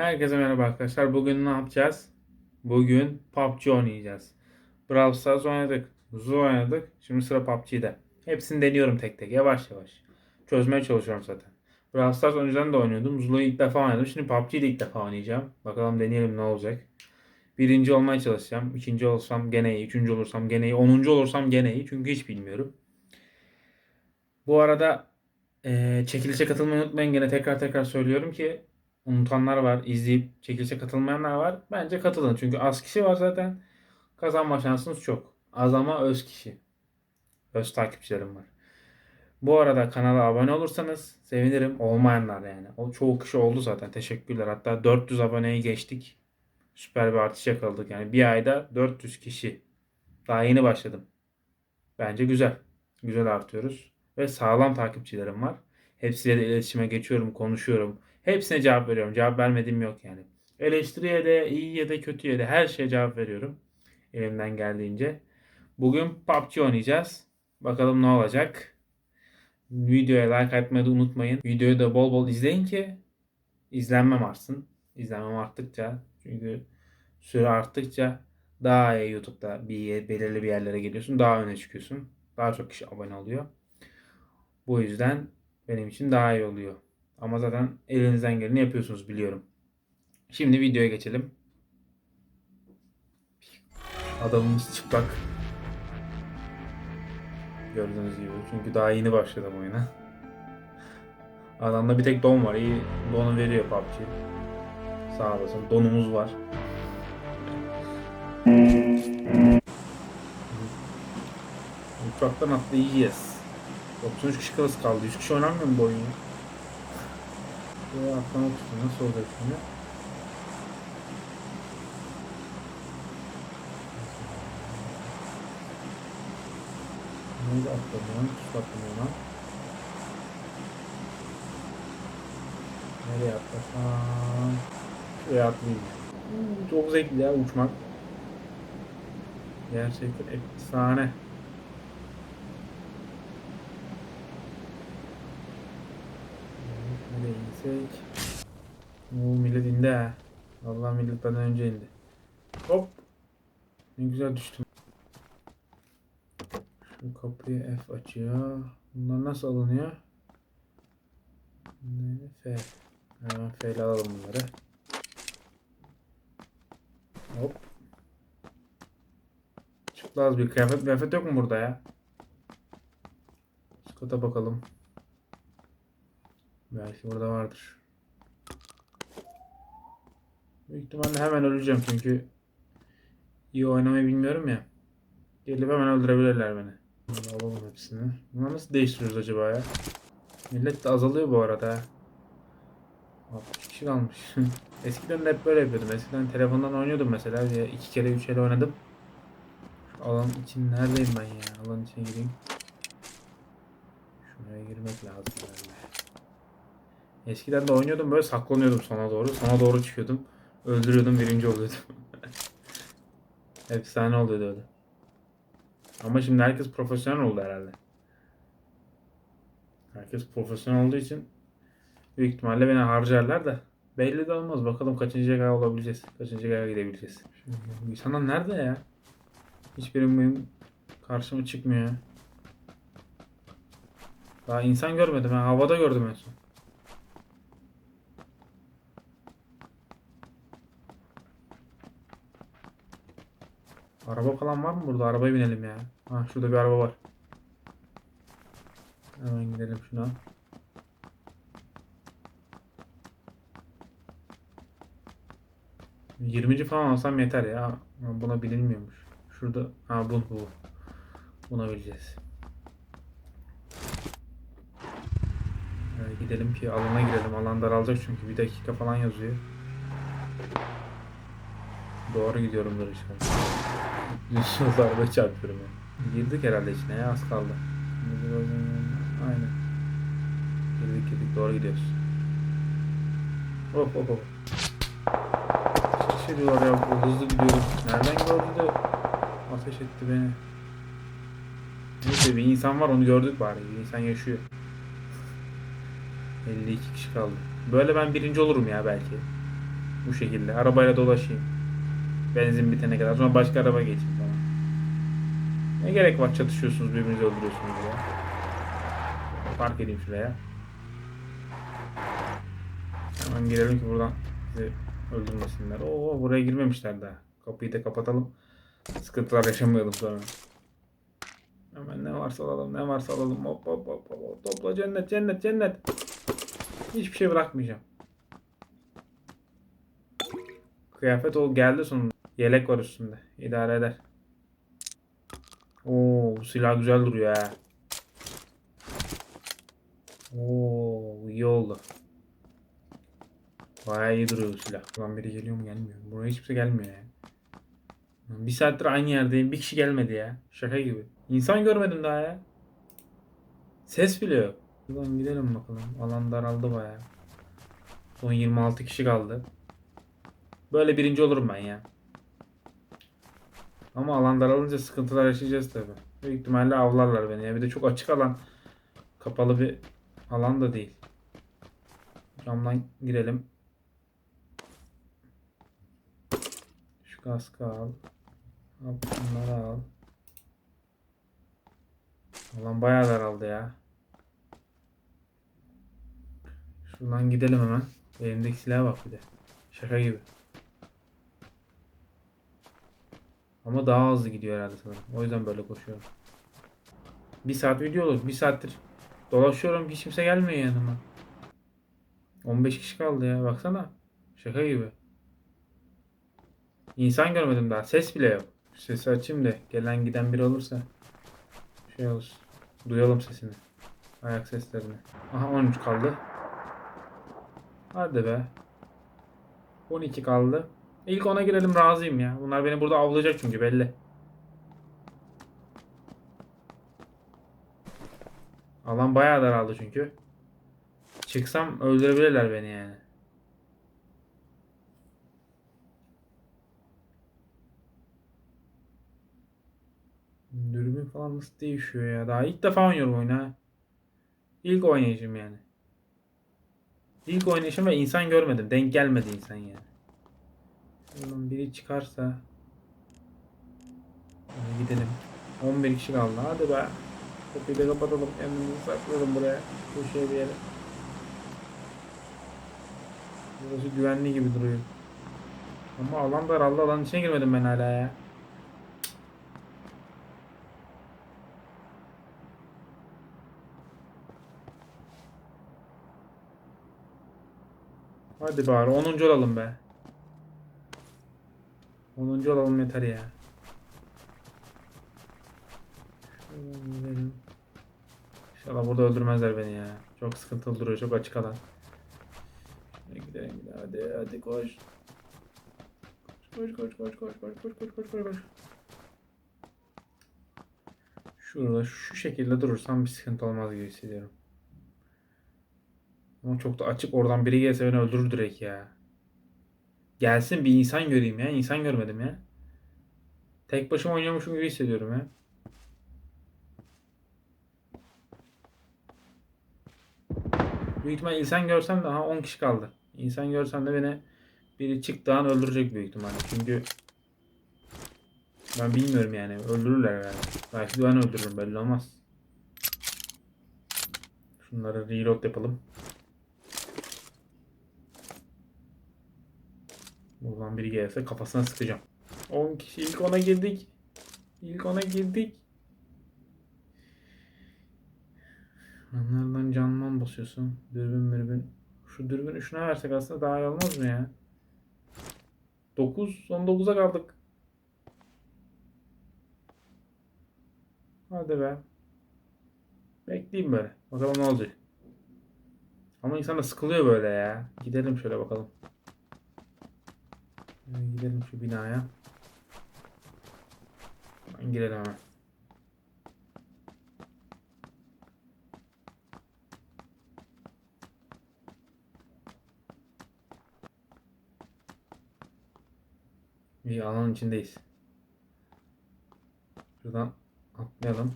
Herkese merhaba arkadaşlar. Bugün ne yapacağız? Bugün PUBG oynayacağız. Brawl Stars oynadık. Zoo oynadık. Şimdi sıra PUBG'de. Hepsini deniyorum tek tek. Yavaş yavaş. Çözmeye çalışıyorum zaten. Brawl Stars önceden de oynuyordum. Zoo'yu ilk defa oynadım. Şimdi PUBG'yi ilk defa oynayacağım. Bakalım deneyelim ne olacak. Birinci olmaya çalışacağım. İkinci olsam gene iyi. Üçüncü olursam gene iyi. Onuncu olursam gene iyi. Çünkü hiç bilmiyorum. Bu arada eee çekilişe katılmayı unutmayın. Gene tekrar tekrar söylüyorum ki unutanlar var. izleyip çekilişe katılmayanlar var. Bence katılın. Çünkü az kişi var zaten. Kazanma şansınız çok. Az ama öz kişi. Öz takipçilerim var. Bu arada kanala abone olursanız sevinirim. Olmayanlar yani. O çoğu kişi oldu zaten. Teşekkürler. Hatta 400 aboneyi geçtik. Süper bir artış yakaladık. Yani bir ayda 400 kişi. Daha yeni başladım. Bence güzel. Güzel artıyoruz. Ve sağlam takipçilerim var. Hepsiyle de iletişime geçiyorum, konuşuyorum. Hepsine cevap veriyorum. Cevap vermediğim yok yani. Eleştiriye de, iyiye de, kötüye de her şeye cevap veriyorum. Elimden geldiğince. Bugün PUBG oynayacağız. Bakalım ne olacak. Videoya like atmayı da unutmayın. Videoyu da bol bol izleyin ki izlenmem artsın. İzlenmem arttıkça çünkü süre arttıkça daha iyi YouTube'da bir belirli bir yerlere geliyorsun. Daha öne çıkıyorsun. Daha çok kişi abone oluyor. Bu yüzden benim için daha iyi oluyor. Ama zaten elinizden geleni yapıyorsunuz biliyorum. Şimdi videoya geçelim. Adamımız çıplak. Gördüğünüz gibi. Çünkü daha yeni başladım oyuna. Adamda bir tek don var. İyi donu veriyor PUBG. Sağ olasın. Donumuz var. Uçaktan atlayacağız. 93 kişi kalası kaldı. 100 kişi oynamıyor mu bu oyunu? Buraya atlamak istiyor. Nasıl olacak şimdi? Neydi atlamıyorum? Tuşla atlamıyorum. Nereye atlasam? Şuraya atlayayım. Hmm, Çok zevkli ya uçmak. Gerçekten efsane. İnsek? Oo millet indi ha. Vallahi millet benden önce indi. Hop. Ne güzel düştüm. Şu kapıyı F açıyor. Bunlar nasıl alınıyor? Ne? F. Hemen F ile alalım bunları. Hop. Çıplaz bir kıyafet kıyafet yok mu burada ya? Üst kata bakalım. Belki burada vardır. Büyük ihtimalle hemen öleceğim çünkü iyi oynamayı bilmiyorum ya. Gelip hemen öldürebilirler beni. Bunu alalım hepsini. Bunları nasıl değiştiriyoruz acaba ya? Millet de azalıyor bu arada. ha. 60 kişi kalmış. Eskiden de hep böyle yapıyordum. Eskiden telefondan oynuyordum mesela. Ya iki kere üç kere oynadım. Şu alan için neredeyim ben ya? Alan içine gireyim. Şuraya girmek lazım herhalde. Eskiden de oynuyordum böyle saklanıyordum sona doğru. Sona doğru çıkıyordum. Öldürüyordum birinci oluyordum. Efsane oluyordu öyle. Ama şimdi herkes profesyonel oldu herhalde. Herkes profesyonel olduğu için büyük ihtimalle beni harcarlar da belli de olmaz. Bakalım kaçıncı kadar olabileceğiz. Kaçıncı kadar gidebileceğiz. Şimdi, nerede ya? Hiçbirim benim karşıma çıkmıyor. Daha insan görmedim. Ben havada gördüm en son. Araba falan var mı burada? Arabaya binelim ya. Ha şurada bir araba var. Hemen gidelim şuna. Yirminci falan alsam yeter ya. Buna binilmiyormuş. Şurada ha bu bu. Buna bineceğiz. Evet, gidelim ki alana girelim. Alan daralacak çünkü bir dakika falan yazıyor. Doğru gidiyorumdur inşallah. İnşallah araba çarpıyorum ya. Girdik herhalde içine ya az kaldı. Aynen. Girdik girdik doğru gidiyoruz. Hop hop hop. Şey diyorlar ya bu hızlı gidiyoruz. Nereden gördü de ateş etti beni. Neyse bir insan var onu gördük bari. Bir insan yaşıyor. 52 kişi kaldı. Böyle ben birinci olurum ya belki. Bu şekilde. Arabayla dolaşayım. Benzin bitene kadar. Sonra başka araba geçeyim falan. Ne gerek var çatışıyorsunuz birbirinizi öldürüyorsunuz ya. Park edeyim şuraya. Hemen girelim ki buradan bizi öldürmesinler. Oo buraya girmemişler daha. Kapıyı da kapatalım. Sıkıntılar yaşamayalım sonra. Hemen ne varsa alalım, ne varsa alalım. Hop hop hop. hop. Topla cennet, cennet, cennet. Hiçbir şey bırakmayacağım. Kıyafet o geldi sonunda. Yelek var üstünde. İdare eder. Oo, bu silah güzel duruyor ha. Oo, iyi oldu. Bayağı iyi duruyor bu silah. Ulan biri geliyor mu gelmiyor? Buraya hiç kimse gelmiyor ya. Bir saattir aynı yerdeyim. Bir kişi gelmedi ya. Şaka gibi. İnsan görmedim daha ya. Ses bile yok. Buradan gidelim bakalım. Alan daraldı bayağı. Son 26 kişi kaldı. Böyle birinci olurum ben ya. Ama alan daralınca sıkıntılar yaşayacağız tabi. Büyük ihtimalle avlarlar beni ya. Bir de çok açık alan. Kapalı bir alan da değil. Camdan girelim. Şu kaskı al. Al bunları al. Alan bayağı daraldı ya. Şuradan gidelim hemen. Elimdeki silaha bak bir de. Şaka gibi. Ama daha hızlı gidiyor herhalde sanırım. O yüzden böyle koşuyorum. Bir saat video olur. Bir saattir dolaşıyorum. Hiç kimse gelmiyor yanıma. 15 kişi kaldı ya. Baksana. Şaka gibi. İnsan görmedim daha. Ses bile yok. Sesi açayım da gelen giden biri olursa şey olsun. Duyalım sesini. Ayak seslerini. Aha 13 kaldı. Hadi be. 12 kaldı. İlk ona girelim razıyım ya. Bunlar beni burada avlayacak çünkü belli. Alan bayağı daraldı çünkü. Çıksam öldürebilirler beni yani. Dürbün falan nasıl değişiyor ya? Daha ilk defa oynuyorum oyunu ha. İlk oynayışım yani. İlk oynayışım ve insan görmedim. Denk gelmedi insan yani. Şuradan biri çıkarsa Hadi gidelim. 11 kişi kaldı. Hadi be. Kapıyı da kapatalım. Kendimizi saklayalım buraya. Köşeye bir yere. Burası güvenli gibi duruyor. Ama alan daraldı. Alanın içine girmedim ben hala ya. Hadi bari 10. olalım be. 10. olalım yeter ya. İnşallah burada öldürmezler beni ya. Çok sıkıntılı duruyor. Çok açık alan. Gidelim gidelim. Hadi hadi koş. Koş koş koş koş koş koş koş koş koş koş. Şurada şu şekilde durursam bir sıkıntı olmaz gibi hissediyorum. Ama çok da açık oradan biri gelse beni öldürür direkt ya. Gelsin bir insan göreyim ya. İnsan görmedim ya. Tek başıma oynuyormuşum gibi hissediyorum ya. Büyük ihtimal insan görsem de aha 10 kişi kaldı. İnsan görsem de beni biri çıktığı an öldürecek büyük ihtimalle. Çünkü ben bilmiyorum yani. Öldürürler herhalde. Belki de ben öldürürüm belli olmaz. Şunları reload yapalım. Buradan biri gelse kafasına sıkacağım. 10 kişi ilk ona girdik. İlk ona girdik. Onlardan canman basıyorsun. Dürbün mürbün. Şu dürbünü şuna versek aslında daha iyi olmaz mı ya? 9. Son 9'a kaldık. Hadi be. Bekleyeyim böyle. Bakalım ne olacak. Ama insan da sıkılıyor böyle ya. Gidelim şöyle bakalım. Hemen Gidelim şu binaya. Hemen girelim hemen. İyi alanın içindeyiz. Şuradan atlayalım.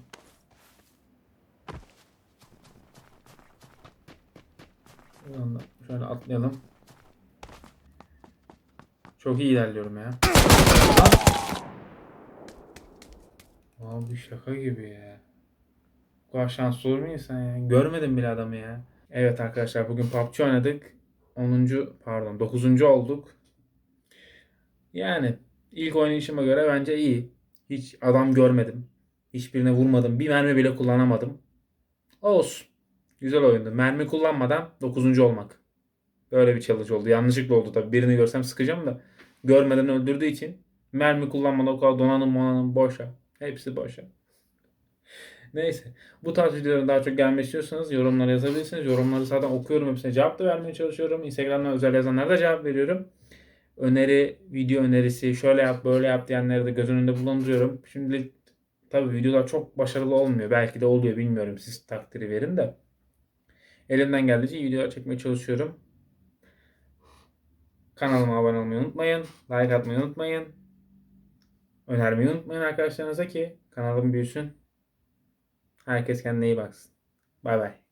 Şuradan da şöyle atlayalım. Çok iyi ilerliyorum ya. Abi şaka gibi ya. Bu kadar şanslı olur mu insan ya? Görmedim bile adamı ya. Evet arkadaşlar bugün PUBG oynadık. 10. pardon 9. olduk. Yani ilk oynayışıma göre bence iyi. Hiç adam görmedim. Hiçbirine vurmadım. Bir mermi bile kullanamadım. Olsun. Güzel oyundu. Mermi kullanmadan 9. olmak. Böyle bir challenge oldu. Yanlışlıkla oldu tabii. Birini görsem sıkacağım da. Görmeden öldürdüğü için mermi kullanmadan o kadar donanım donanım boşa. Hepsi boşa. Neyse. Bu tarz videoların daha çok gelmek istiyorsanız yorumlara yazabilirsiniz. Yorumları zaten okuyorum. Hepsine cevap da vermeye çalışıyorum. Instagram'dan özel yazanlara da cevap veriyorum. Öneri, video önerisi, şöyle yap, böyle yap diyenleri de göz önünde bulunduruyorum. Şimdi tabii videolar çok başarılı olmuyor. Belki de oluyor bilmiyorum. Siz takdiri verin de. Elimden geldiğince videolar çekmeye çalışıyorum. Kanalıma abone olmayı unutmayın. Like atmayı unutmayın. Önermeyi unutmayın arkadaşlarınıza ki kanalım büyüsün. Herkes kendine iyi baksın. Bay bay.